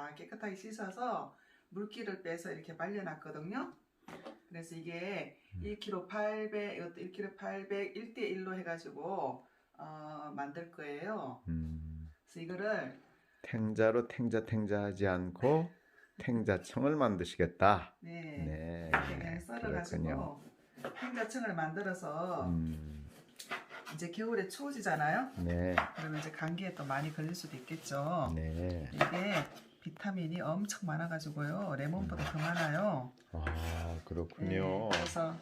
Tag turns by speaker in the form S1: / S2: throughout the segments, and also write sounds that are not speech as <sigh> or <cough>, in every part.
S1: 다 깨끗하게 씻어서 물기를 빼서 이렇게 말려놨거든요. 그래서 이게
S2: 음.
S1: 1kg 800, 이것도 1kg 800, 1대1로 해가지고 어, 만들 거예요.
S2: 음,
S1: 그래서 이거를
S2: 탱자로 탱자 탱자 하지 않고 탱자청을 만드시겠다.
S1: 네,
S2: 네,
S1: 그냥
S2: 그렇군요.
S1: 썰어가지고 팽자층을 만들어서
S2: 음,
S1: 이제 겨울에 추워지잖아요.
S2: 네,
S1: 그러면 이제 감기에 또 많이 걸릴 수도 있겠죠.
S2: 네.
S1: 이게 비타민이 엄청 많아가지고요. 레몬보다 더 많아요.
S2: 아, 그렇군요.
S1: 네, 그래서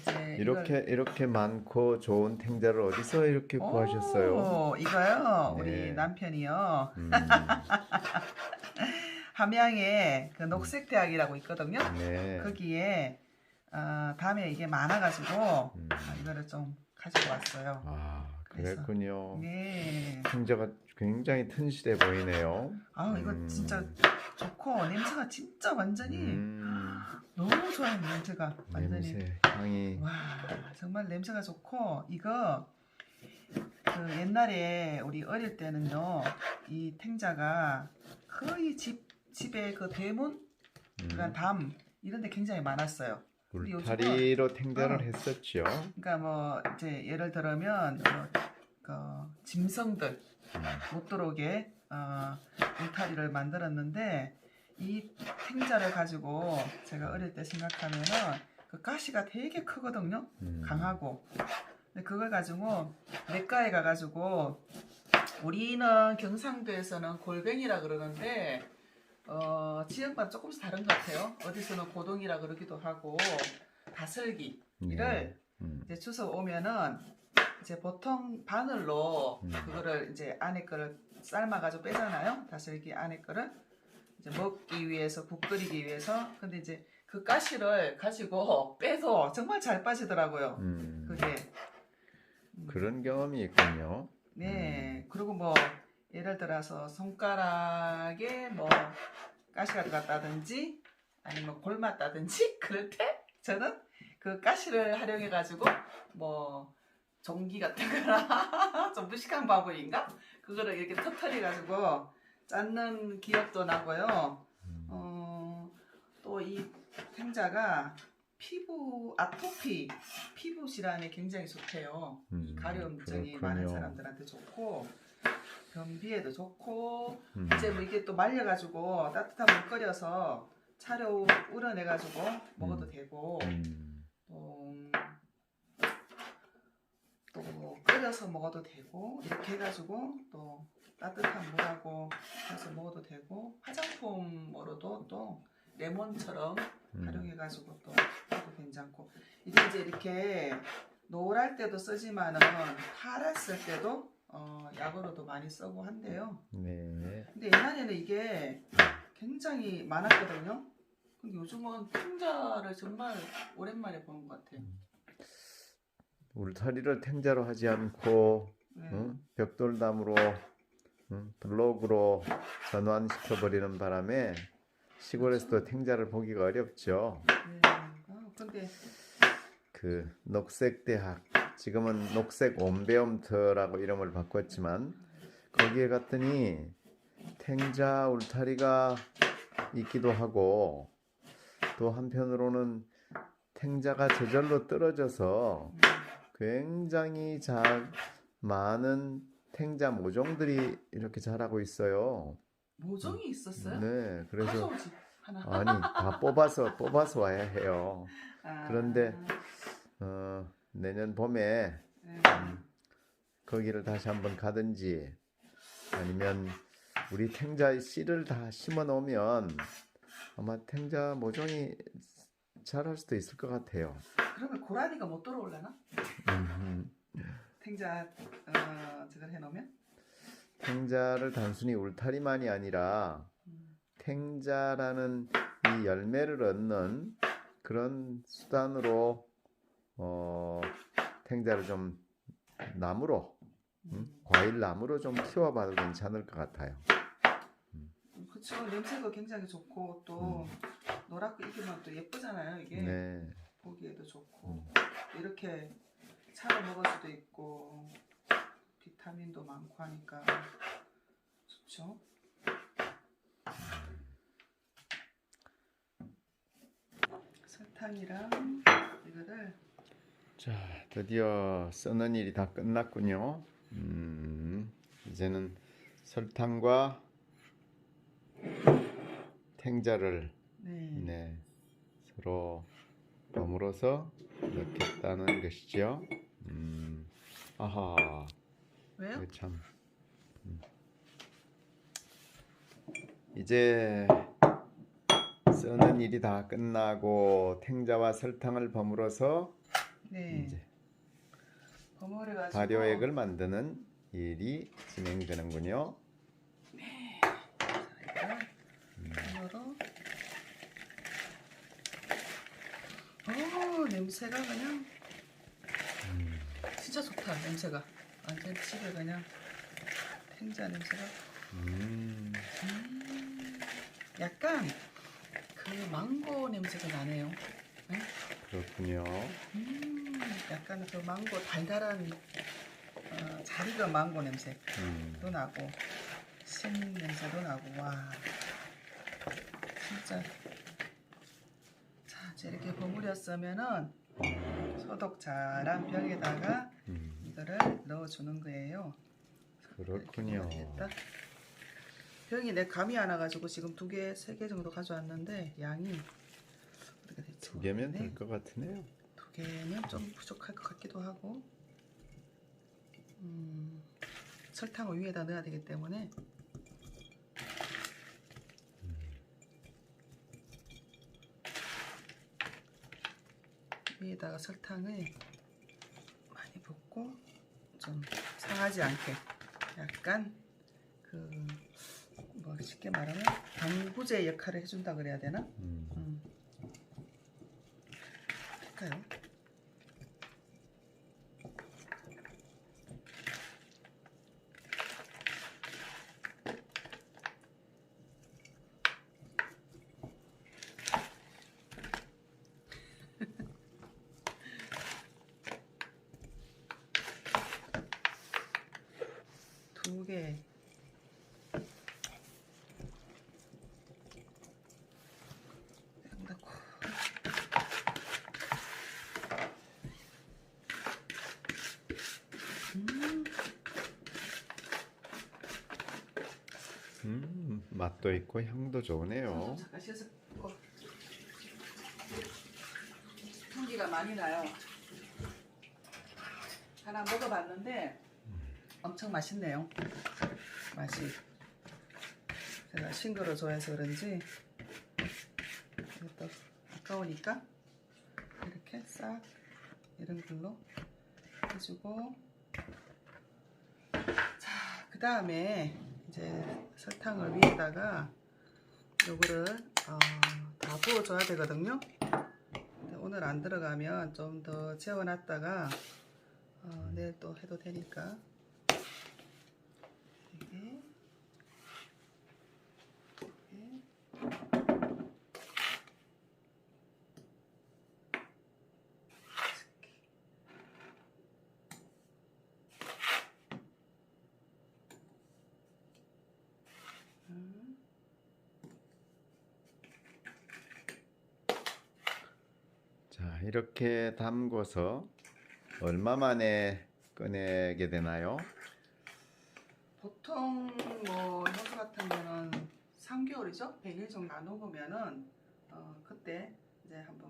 S1: 이제
S2: 이렇게 이렇게 많고 좋은 탱자를 어디서 이렇게
S1: 이걸-
S2: 구하셨어요?
S1: 오, 이거요.
S2: 네.
S1: 우리 남편이요.
S2: 음, <laughs>
S1: 함양에 그 녹색 대학이라고 있거든요.
S2: 네.
S1: 거기에 어, 다음에 이게 많아가지고
S2: 음.
S1: 아, 이거를 좀 가지고 왔어요.
S2: 아,
S1: 그래서-
S2: 그랬군요.
S1: 네.
S2: 탱자가 굉장히 튼실해 보이네요.
S1: 아 이거
S2: 음.
S1: 진짜 좋고 냄새가 진짜 완전히
S2: 음,
S1: 너무 좋아요 냄새가 완전히
S2: 냄새, 향이.
S1: 와 정말 냄새가 좋고 이거 그 옛날에 우리 어릴 때는요 이 탱자가 거의 집 집에 그 대문 그러니까
S2: 음,
S1: 담 이런 데 굉장히 많았어요. 근데
S2: 울타리로 탱자를
S1: 어.
S2: 했었죠.
S1: 그러니까 뭐 이제 예를 들면 그, 그 짐승들
S2: 음,
S1: 못 들어오게 어, 울타리를 만들었는데 이 탱자를 가지고 제가 어릴 때 생각하면은 그 가시가 되게 크거든요.
S2: 음.
S1: 강하고. 근데 그걸 가지고 내과에 가가지고 우리는 경상도에서는 골뱅이라 그러는데 어, 지역마다 조금씩 다른 것 같아요. 어디서는 고동이라 그러기도 하고 다슬기
S2: 네. 음,
S1: 이제 주워 오면은 이제 보통 바늘로
S2: 음.
S1: 그거를 이제 안에 거를 삶아가지고 빼잖아요. 다슬기 안에 거를 이제 먹기 위해서 국 끓이기 위해서 근데 이제 그 가시를 가지고 빼도 정말 잘 빠지더라고요.
S2: 음.
S1: 그게
S2: 그런 경험이 있군요.
S1: 네 그리고 뭐 예를 들어서 손가락에 뭐 가시가 들어갔다든지 아니면 골맞다든지 <laughs> 그럴 때 저는 그 가시를 활용해 가지고 뭐 종기 같은 거나 좀 무식한 바보인가 그거를 이렇게 터트려 가지고 짰는 기억도 나고요.
S2: 음.
S1: 어, 또 이 탱자가 피부 아토피 피부 질환에 굉장히 좋대요. 이
S2: 음,
S1: 가려움증이. 많은 사람들한테 좋고 변비에도 좋고
S2: 음.
S1: 이제 뭐 이게 또 말려가지고 따뜻한 물 끓여서 차려 우려내가지고 먹어도
S2: 음.
S1: 되고
S2: 음.
S1: 또, 또 끓여서 먹어도 되고 이렇게 해가지고 또 따뜻한 물하고 해서 먹어도 되고 화장품으로도 또 레몬처럼
S2: 음.
S1: 활용해가지고 또 해도 괜찮고 이게 이제 이렇게 노랄 때도 쓰지만은 파랬을 때도 어, 약으로도 많이 쓰고 한대요.
S2: 네.
S1: 근데 옛날에는 이게 굉장히 많았거든요. 근데 요즘은 풍자를 정말 오랜만에 보는 것 같아요.
S2: 울타리를 탱자로 하지 않고
S1: 네.
S2: 응? 벽돌담으로 응? 블록으로 전환시켜 버리는 바람에 시골에서도 탱자를 보기가 어렵죠.
S1: 네. 아, 근데
S2: 그 녹색 대학 지금은 녹색 온베엄트라고 이름을 바꿨지만 거기에 갔더니 탱자 울타리가 있기도 하고 또 한편으로는 탱자가 저절로 떨어져서
S1: 음,
S2: 굉장히 자, 많은 탱자 모종들이 이렇게 자라고 있어요.
S1: 모종이 있었어요?
S2: 네, 그래서. 아니 다 뽑아서 뽑아서 와야 해요.
S1: 아,
S2: 그런데 어, 내년 봄에
S1: 네.
S2: 거기를 다시 한번 가든지 아니면 우리 탱자 씨를 다 심어 놓으면 아마 탱자 모종이 자랄 수도 있을 것 같아요.
S1: 그러면 고라니가 못 들어올라나?
S2: 음,
S1: 탱자 어, 저걸 해놓으면?
S2: 탱자를 단순히 울타리만이 아니라
S1: 음.
S2: 탱자라는 이 열매를 얻는 그런 수단으로 어, 탱자를 좀 나무로 음, 음? 과일 나무로 좀 키워봐도 괜찮을 것 같아요.
S1: 그렇죠. 냄새도 굉장히 좋고 또 음. 노랗고 이기면 또 예쁘잖아요. 이게
S2: 네.
S1: 보기에도 좋고 이렇게 차로 먹을 수도 있고 비타민도 많고 하니까 좋죠. 설탕이랑 이거를
S2: 자, 드디어 써는 일이 다 끝났군요. 음, 이제는 설탕과 탱자를
S1: 네.
S2: 네, 서로 버무려서 넣겠다는 것이죠. 음, 아하,
S1: 왜요?
S2: 이거 참. 음. 이제 써는 일이 다 끝나고 탱자와 설탕을 버무려서
S1: 네.
S2: 이제
S1: 버무려 가지고
S2: 발효액을 만드는 일이 진행되는군요.
S1: 이거로 오 냄새가 그냥 진짜 좋다 냄새가. 완전 집에 그냥 탱자 냄새가.
S2: 음,
S1: 약간 그 망고 냄새가 나네요. 네?
S2: 그렇군요.
S1: 음, 약간 그 망고 달달한 어, 잘 익은 망고 냄새도
S2: 음,
S1: 나고 신 냄새도 나고 와 진짜 자 이제 이렇게 버무렸으면은 소독 잘한 병에다가
S2: 음,
S1: 이거를 넣어주는 거예요.
S2: 그렇군요.
S1: 병이 내 감이 안 와가지고 지금 두 개, 세 개 정도 가져왔는데 양이 어떻게 됐지?
S2: 두 개면
S1: 모르겠네.
S2: 될것 같으네요.
S1: 두 개면 좀 부족할 것 같기도 하고 음, 설탕을 위에다 넣어야 되기 때문에. 위에다가 설탕을 많이 붓고 좀 상하지 않게 약간 그 뭐 쉽게 말하면 방부제 역할을 해준다 그래야 되나?
S2: 음,
S1: 음. 할까요? 두 개. 넣고 음,
S2: 음, 맛도 있고 향도 좋으네요.
S1: 잠깐 씻어. 어. 향기가 많이 나요. 하나 먹어봤는데 엄청 맛있네요. 맛이. 제가 싱거를 좋아해서 그런지 이것도 아까우니까 이렇게 싹 이런 걸로 해주고 자, 그 다음에 이제 설탕을 위에다가 요거를 어, 다 부어줘야 되거든요. 오늘 안 들어가면 좀 더 재워놨다가 어, 내일 또 해도 되니까 이게
S2: 이렇게 담궈서 얼마 만에 꺼내게 되나요?
S1: 보통 뭐 효소 같은 거는 3개월이죠? 100일 정도 안 먹으면은 어, 그때 이제 한번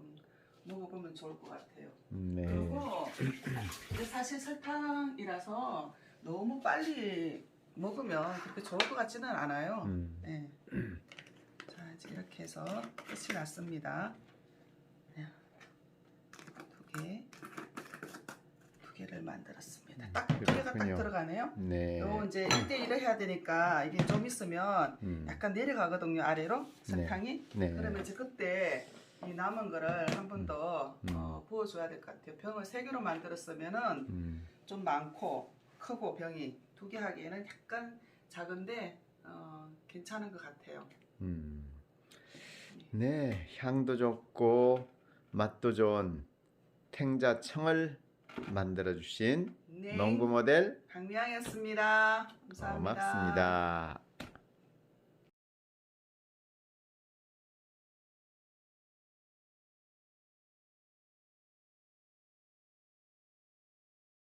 S1: 먹어보면 좋을 것 같아요.
S2: 네.
S1: 그리고 사실 설탕이라서 너무 빨리 먹으면 그렇게 좋을 것 같지는 않아요.
S2: 음,
S1: 네. 자 이제 이렇게 해서 끝이 났습니다. 네. 두 개를 만들었습니다. 딱 두 개가 딱
S2: 그렇군요.
S1: 들어가네요.
S2: 네.
S1: 요 이제 1대 1을 해야 되니까 이게 좀 있으면
S2: 음,
S1: 약간 내려가거든요 아래로 설탕이.
S2: 네.
S1: 그러면 이제 그때 이 남은 거를 한 번 더
S2: 음.
S1: 어, 부어줘야 될 것 같아요. 병을 세 개로 만들었으면은
S2: 음,
S1: 좀 많고 크고 병이 두 개 하기에는 약간 작은데 어, 괜찮은 것 같아요.
S2: 음. 네, 향도 좋고 맛도 좋은 탱자청을 만들어 주신
S1: 네,
S2: 농구 모델
S1: 강미양이었습니다. 감사합니다.
S2: 고맙습니다.